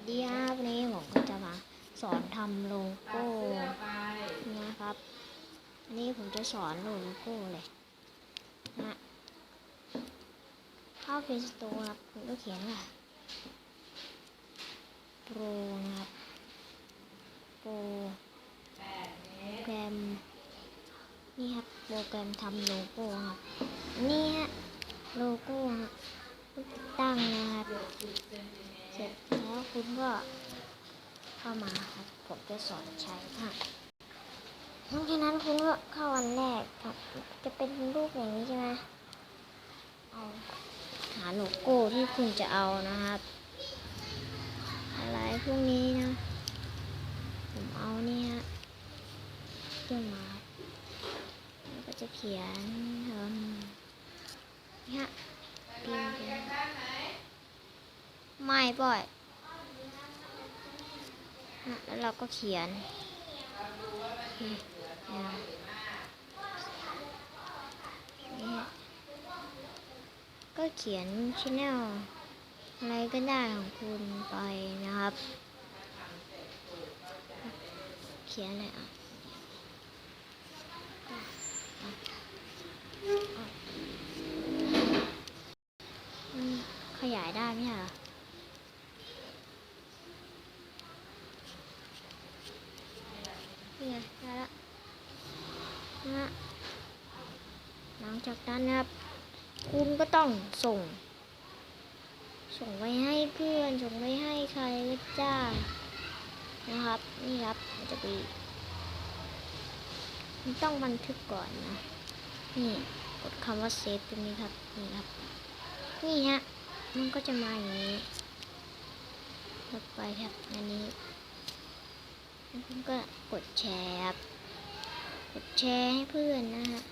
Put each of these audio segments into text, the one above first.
วัสดีครับวันนี้ผมก็จะมาสอนทำโลโก้นะครับ อันนี้ผมจะสอนโลโก้เลยนะเข้าเพจสโตร์ครับผมก็เขียนว่าโปรนะครับโปรแกรมนี่ครับโปรแกรมทำโลโก้ครับนี่ฮะโลโก้ตั้งนะครับ คุณก็เข้ามาครับ ผมจะสอนใช้ค่ะหลังจากนั้นคุณก็เข้าวันแรกครับ จะเป็นรูปอย่างนี้ใช่ไหมเอาหาโลโก้ที่คุณจะเอานะครับ อะไรพวกนี้นะ ผมเอาเนี่ยขึ้นมาแล้วก็จะเขียนทำเนี่ยพิมพ์ไม่บ่อย เราก็เขียนนี่ก็เขียนชแนลอะไรก็ได้ของคุณไปนะครับ เขียนอะไรอะขยายได้ไหมใช่เหรอ นี่ ไงได้ละนะฮะหลังจากนั้นนะครับ คุณก็ต้องส่ง ส่งไปให้เพื่อน ส่งไปให้ใครก็ได้นะครับ นี่ครับมันจะไปมันต้องบันทึกก่อนนะ นี่กดคำว่าเซฟตรงนี้ครับ นี่ครับ นี่ฮะ มันก็จะมาอย่างนี้ลบไปครับ อันนี้ แชร์ครับกดแชร์ให้เพื่อนนะฮะ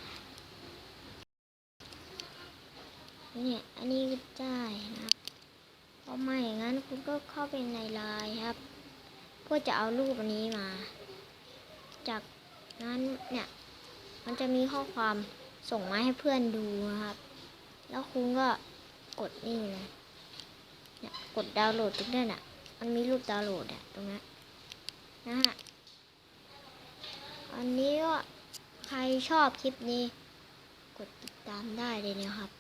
เนี่ย อันนี้ก็ได้นะครับพอไม่อย่างนั้นคุณก็เข้าไปในไลน์ครับ เพื่อจะเอารูปอันนี้มา จากนั้นเนี่ย มันจะมีข้อความส่งมาให้เพื่อนดูนะครับ แล้วคุณก็กดนี่เลยเนี่ย กดดาวน์โหลดตรงนั้นอะ มันมีรูปดาวน์โหลดอะตรงนั้น นะฮะ อันนี้ก็ใคร ชอบคลิปนี้ กดติดตามได้เลยนะครับ